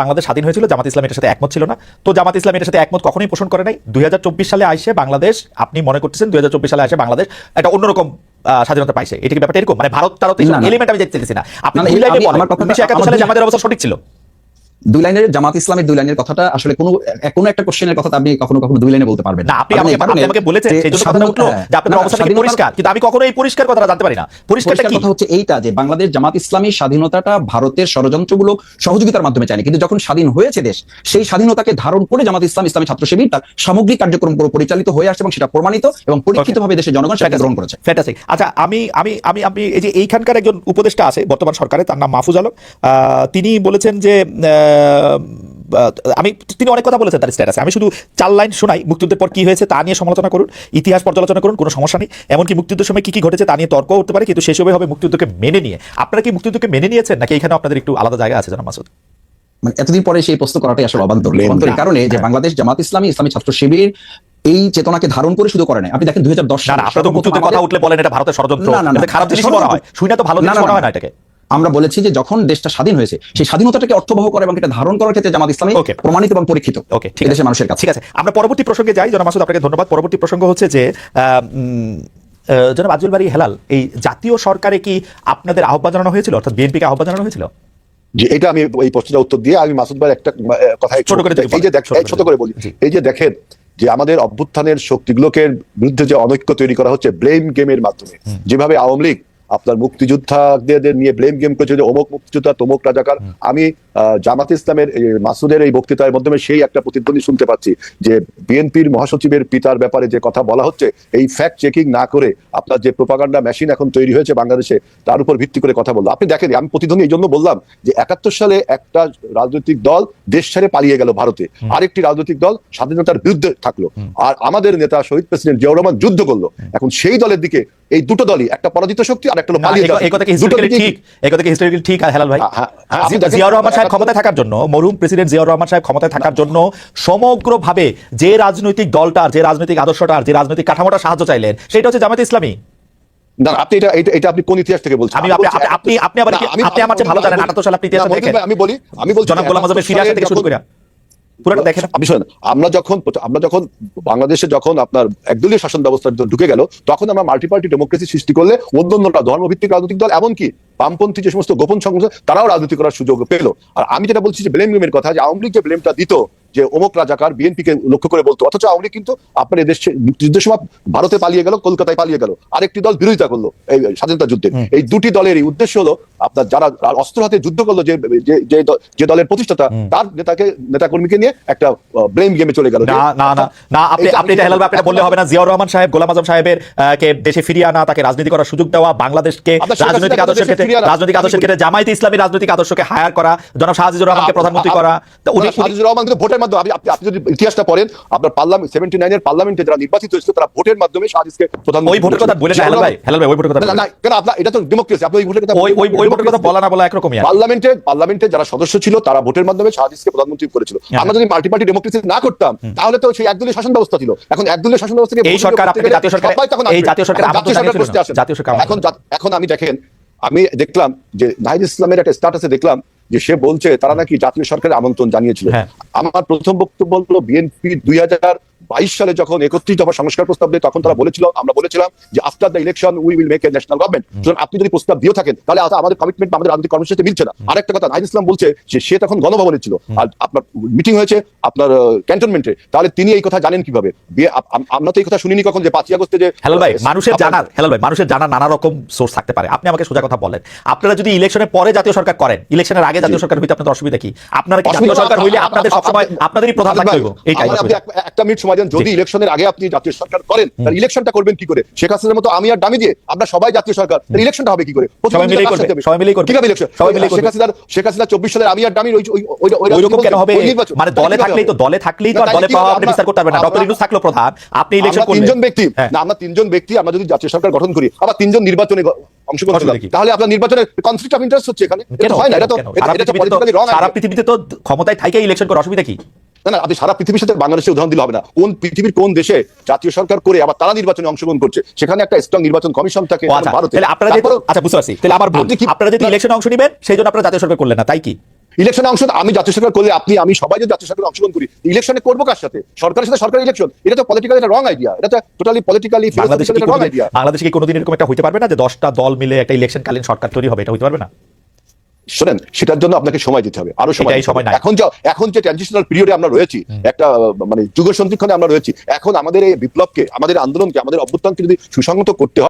বাংলাদেশ স্বাধীন হয়েছিল জামাত ইসলাম এটার সাথে একমত ছিল না। তো জামাত ইসলাম এটার সাথে একমত কখনোই পোষণ করে নাই। দুই হাজার চব্বিশ সালে আসে বাংলাদেশ আপনি মনে করতেছেন দুই হাজার চব্বিশ সালে আসে বাংলাদেশ একটা অন্যরকম স্বাধীনতা পাইছে। এটা কি ব্যাপারটা এরকম? মানে ভারত না। এলিমেন্ট আমি দেখতে না। আপনি না, না, দুই লাইনে আমি- বলেন। আমার কথাটা- সালে জামাতের অবস্থা সঠিক ছিল? দুই লাইনের জামাত ইসলামের দুই লাইনের কথাটা আসলে কোনো কোনো একটা কোশ্চেনের কথা আপনি কখনো কখনো দুই লাইনে বলতে পারবেন না। আপনি আপনি আমাকে বলেছেন যে সেই জন্য স্বাধীনতা- উঠল যে আপনাদের না, অবস্থা পরিষ্কার? কিন্তু আমি কখনো এই পরিষ্কার কথাটা জানতে পারি না। পরিষ্কারটা কি? কথা হচ্ছে এইটা যে বাংলাদেশ জামাত ইসলামী স্বাধীনতাটা ভারতের ষড়যন্ত্রমূলক সহযোগিতার মাধ্যমে চায়নি। কিন্তু যখন স্বাধীন হয়েছে দেশ সেই স্বাধীনতাকে ধারণ করে জামাত ইসলাম ইসলামী ছাত্র শিবির তার সামগ্রিক কার্যক্রম পুরো পরিচালিত হয়ে আসছে এবং সেটা প্রমাণিত এবং পরীক্ষিতভাবে দেশের জনগণ সেটা গ্রহণ করেছে। ফ্যান্টাসিক আচ্ছা আমি আমি আমি আমি এই যে এইখানকার একজন উপদেষ্টা আছে বর্তমান সরকারে তার নাম মাহফুজ আলম আহ, তিনি বলেছেন যে আমি তিনি অনেক কথা বলেছেন তার স্ট্যাটাসে আমি শুধু চার লাইন শোনাই মুক্তিযুদ্ধের পর কি হয়েছে তা নিয়ে সমালোচনা করুন ইতিহাস পর্যালোচনা করুন কোনো সমস্যা নেই। এমনকি মুক্তিযুদ্ধের সময় কি কি ঘটেছে তা নিয়ে তর্ক উঠতে পারে কিন্তু সেসবে হবে মুক্তিযুদ্ধকে মেনে নিয়ে। আপনারা কি মুক্তিযুদ্ধকে মেনে নিয়েছেন নাকি এখানে আপনাদের একটু আলাদা জায়গা আছে জানা মাসুদ? মানে এতদিন পরে সেই প্রশ্ন করাটাই আসলে অবান্তর। অবান্তরের কারণে যে বাংলাদেশ জামাত ইসলামী ইসলামী ছাত্র শিবির এই চেতনাকে ধারণ করে শুধু করে নাই। আপনি দেখেন দুই হাজার দশ মুক্তিযুদ্ধের কথা উঠলে বলেন এটা ভারতের ষড়যন্ত্র। খারাপ জিনিস বলা হয়। শুনে তো ভালো জিনিস মনে হয় না এটাকে। আমরা বলেছি যে যখন দেশটা স্বাধীন হয়েছে সেই স্বাধীনতাটাকে অর্থবহ করে এবং এটা ধারণ করার ক্ষেত্রে জামাত ইসলামী. প্রমাণিত এবং পরীক্ষিত ওকে ঠিক আছে। দেশের মানুষের কাছে। ঠিক আছে। আমরা পরবর্তী প্রসঙ্গে যাই। জনাব মাসুদ আপনাকে ধন্যবাদ। পরবর্তী প্রসঙ্গ হচ্ছে যে জনাব আজুল বাড়ি হেলাল এই জাতীয় সরকারে কি আপনাদের আহ্বান জানানো হয়েছিল? অর্থাৎ বিএনপিকে আহ্বান জানানো হয়েছিল? যে এটা আমি এই প্রশ্নটা উত্তর দিয়ে আমি মাসুদ ভাই একটা আহ, কথা একটু- ছোট করে এই যে ছোট করে বলি। এই যে দেখেন যে আমাদের অভ্যুত্থানের শক্তিগুলোকে বিরুদ্ধে যে অনৈক্য তৈরি করা হচ্ছে ব্লেম গেমের মাধ্যমে যেভাবে আওয়ামী লীগ আপনার মুক্তিযোদ্ধাদের নিয়ে ব্লেম গেম করেছে যে অমুক মুক্তিযোদ্ধা তমুক রাজাকার। আমি জামাত ইসলামের মাসুদের এই বক্তৃতার মাধ্যমে সেই একটা প্রতিধ্বনি শুনতে পাচ্ছি যে বিএনপির মহাসচিবের পিতার ব্যাপারে যে কথা বলা হচ্ছে এই ফ্যাক্ট চেকিং না করে আপনার যে প্রোপাগান্ডা মেশিন এখন তৈরি হয়েছে বাংলাদেশে তার উপর ভিত্তি করে কথা বলল। আপনি দেখেন আমি প্রতিধ্বনি এই জন্য বললাম যে একাত্তর সালে একটা রাজনৈতিক দল দেশ ছেড়ে পালিয়ে গেল ভারতে। আরেকটি রাজনৈতিক দল স্বাধীনতার বিরুদ্ধে থাকল। আর আমাদের নেতা শহীদ প্রেসিডেন্ট জিয়াউর রহমান যুদ্ধ করল। এখন সেই দলের দিকে এই দুটো দলই একটা পরাজিত শক্তি আর একটা হলো পালিয়ে যাওয়া এই কথা কি হিস্টোরিক্যালি ঠিক এই কথা কি হিস্টোরিক্যালি ঠিক হেলাল ভাই হ্যাঁ, হ্যাঁ, আপনি জি- দেখেন- জিয়াউর রহমান সাহেব ক্ষমতায় থাকার জন্য মরহুম প্রেসিডেন্ট জিয়াউর রহমান সাহেব ক্ষমতায় থাকার জন্য সমগ্রভাবে যে রাজনৈতিক দলটার যে রাজনৈতিক আদর্শটার যে রাজনৈতিক কাঠামোটা সাহায্য চাইলেন সেটা হচ্ছে জামাত ইসলামী। না আপনি এটা এটা- আপনি কোন ইতিহাস থেকে বলছেন? আমি- আপনি- আপনি- আপনি- আপনি আবার আপনি আমার চেয়ে ভালো জানেন, 78 সালে আপনি ইতিহাস দেখেন। আমি বলি আমি বলছি জনাব গোলাম আজমের ফিরে থেকে শুরু করে। পুরোটা দেখেন শোনেন আমরা যখন আমরা যখন বাংলাদেশে যখন আপনার একদলীয় শাসন ব্যবস্থা ঢুকে গেল তখন আমরা মাল্টি পার্টি ডেমোক্রেসি সৃষ্টি করলে অন্য অন্যটা ধর্মভিত্তিক রাজনৈতিক দল এমনকি বামপন্থী যে সমস্ত গোপন সংগঠন তারাও রাজনীতি করার সুযোগ পেল। আর আমি যেটা বলছি যে ব্লেম গেমের কথা যে আওয়ামী লীগ যে ব্লেমটা দিত যে অমুক রাজাকার বিএনপি কে লক্ষ্য করে বলতো। অথচ আওয়ামী কিন্তু আপনার এদেশ যুদ্ধের সময় ভারতে পালিয়ে গেল কলকাতায় পালিয়ে গেল। আরেকটি দল বিরোধিতা করল এই স্বাধীনতা যুদ্ধে। এই দুটি দলেরই উদ্দেশ্য হলো আপনার যারা অস্ত্র হাতে যুদ্ধ করল যে যে- যে দলের প্রতিষ্ঠাতা তার নেতাকে নেতাকর্মীকে নিয়ে একটা ব্লেম গেমে চলে গেল। না না না না আপনি আপনি এটা হেলাল আপনি বললে হবে না জিয়াউর রহমান সাহেব গোলাম আজম সাহেবের কে দেশে ফিরিয়ে আনা তাকে রাজনীতি করার সুযোগ দেওয়া বাংলাদেশকে রাজনৈতিক আদর্শের ক্ষেত্রে রাজনৈতিক আদর্শের ক্ষেত্রে জামায়াতে ইসলামী রাজনৈতিক আদর্শকে হায়ার করা জনাব শাহজিজুর রহমানকে প্রধানমন্ত্রী করা উনি আজিজুর রহমান কিন্তু ভোটের মাধ্যমে আপনি আপনি- যদি ইতিহাসটা পড়েন আপনার পার্লামেন্ট সেভেন্টি নাইনের পার্লামেন্টে যারা নির্বাচিত হয়েছিল তারা ভোটের মাধ্যমে শাহজিজকে প্রধানমন্ত্রী ওই ভোটের কথা বলে না হেলাল ভাই হেলাল ভাই ওই ভোটের কথা না, না। কেন আপনার এটা তো ডেমোক্রেসি আপনি ওই ভোটের কথা ওই ওই ভোটের কথা বলা না বলা একরকমই পার্লামেন্টে পার্লামেন্টে যারা সদস্য ছিল তারা ভোটের মাধ্যমে শাহজিজকে প্রধানমন্ত্রী করেছিল। হ্যাঁ। আমরা যদি মাল্টি পার্টি ডেমোক্রেসি না করতাম তাহলে তো সেই একদলীয় শাসন ব্যবস্থা ছিল। এখন একদলীয় শাসন ব্যবস্থা এই সরকার আপনাকে জাতীয় সরকার এই জাতীয় সরকার জাতীয় সরকার এখন এখন আমি দেখেন আমি দেখলাম যে নাহিদ ইসলামের একটা স্ট্যাটাসে দেখলাম যে সে বলছে তারা নাকি জাতীয় সরকারের আমন্ত্রণ জানিয়েছিল হ্যাঁ। আমার প্রথম বক্তব্য হলো বিএনপি দুই হাজার বাইশ সালে যখন একত্রিশ দফা সংস্কার প্রস্তাব দেয় তখন তারা বলেছিল আমরা বলেছিলাম যে after the election we will make a national government সুতরাং আপনি যদি প্রস্তাব দিয়ে থাকেন তাহলে আমাদের কমিটমেন্ট আমাদের রাজনৈতিক কর্মসূচির সাথে মিলছে না। আরেকটা কথা নাহিদ ইসলাম বলছে যে সে তখন গণভবনে ছিল। আর আপনার মিটিং হয়েছে আপনার ক্যান্টনমেন্টে তাহলে তিনি এই কথা জানেন কীভাবে? আমরা তো এই কথা শুনিনি কখন যে পাঁচই আগস্টে যে হেলাল ভাই মানুষের জানার হেলাল ভাই মানুষের জানার নানা রকম সোর্স থাকতে পারে। আপনি আমাকে সোজা কথা বলেন। আপনারা যদি ইলেকশনের পরে জাতীয় সরকার করেন ইলেকশনের আগে জাতীয় সরকার হইতে আপনাদের অসুবিধা কি? আপনারা কি জাতীয় সরকার হইলে আপনাদের সবসময় আপনি- আপনাদেরই প্রধান থাকতে হইব। এইটাই। একটা মিনিট সময় দেন যদি ইলেকশনের আগে আপনি জাতীয় সরকার করেন তাহলে ইলেকশনটা করবেন কি করে? শেখ হাসিনার মতো আমি আর দামি দিয়ে আমরা সবাই জাতীয় সরকার তাহলে ইলেকশনটা হবে কি করে? সবাই মিলেই কার করবে, সাথে হবে? সবাই মিলেই করবে। কীভাবে ইলেকশন? সবাই মিলেই শেখ হাসিনার শেখ হাসিনা চব্বিশ সালের আমি আর দামির ওই ওই- ওই- ওই- ওই রকম কেন হবে? মানে দলে থাকলেই তো দলে থাকলেই তো আর দলে পাওয়া আপনি বিচার করতে পারবেন না। ডক্টর ইউনুস থাকল প্রধান আপনি ইলেকশন করলেন। তিনজন ব্যক্তি। না আমরা তিনজন ব্যক্তি আমরা যদি জাতীয় সরকার গঠন করি আবার তিনজন নির্বাচনে অংশগ্রহণ তাহলে আপনার নির্বাচনের কনফ্লিক্ট অফ ইন্টারেস্ট হচ্ছে এখানে। এটা হয় না এটা তো এটা- সারা এটা তো পৃথিবীতে তো- politically wrong সারা পৃথিবীতে তো ক্ষমতায় থাইকে ইলেকশন করা অসুবিধা কি? না না আপনি সারা পৃথিবীর সাথে বাংলাদেশের উদাহরণ দিলে হবে না। কোন পৃথিবীর কোন দেশে জাতীয় সরকার করে আবার তারা নির্বাচনে অংশগ্রহণ করছে? সেখানে একটা স্ট্রং নির্বাচন কমিশন থাকে আচ্ছা ভারতে। আপনারা আচ্ছা বুঝতে পারছি। তাহলে কি- আপনারা যদি ইলেকশনে অংশ নেবেন সেই জন্য আপনারা জাতীয় সরকার করলেন না তাই কি? ইলেকশনে অংশ আমি জাতীয় সরকার করলে আপনি আমি সবাই যদি জাতীয় সরকার অংশগ্রহণ করি ইলেকশনে করব কার সাথে? সরকারের সাথে সরকার ইলেকশন এটা তো পলিটিক্যাল এটা রং আইডিয়া এটা তো টোটালি পলিটিক্যালি বাংলাদেশে কি কোনোদিন- বাংলাদেশে কি কোনোদিন এরকম একটা হইতে পারবে না যে দশটা দল মিলে একটা ইলেকশন কালীন সরকার তৈরি হবে? এটা হইতে পারবে না। শোনেন সেটার জন্য আপনাকে সময় দিতে হবে আরও সময়। এখন যে এখন যে ট্রানজিশনাল পিরিয়ডে আমরা রয়েছি একটা মানে যুগ সন্ধিক্ষণে আমরা রয়েছি এখন আমাদের এই বিপ্লবকে আমাদের আন্দোলনকে আমাদের অভ্যুত্থানকে যদি সুসংহত করতে হয়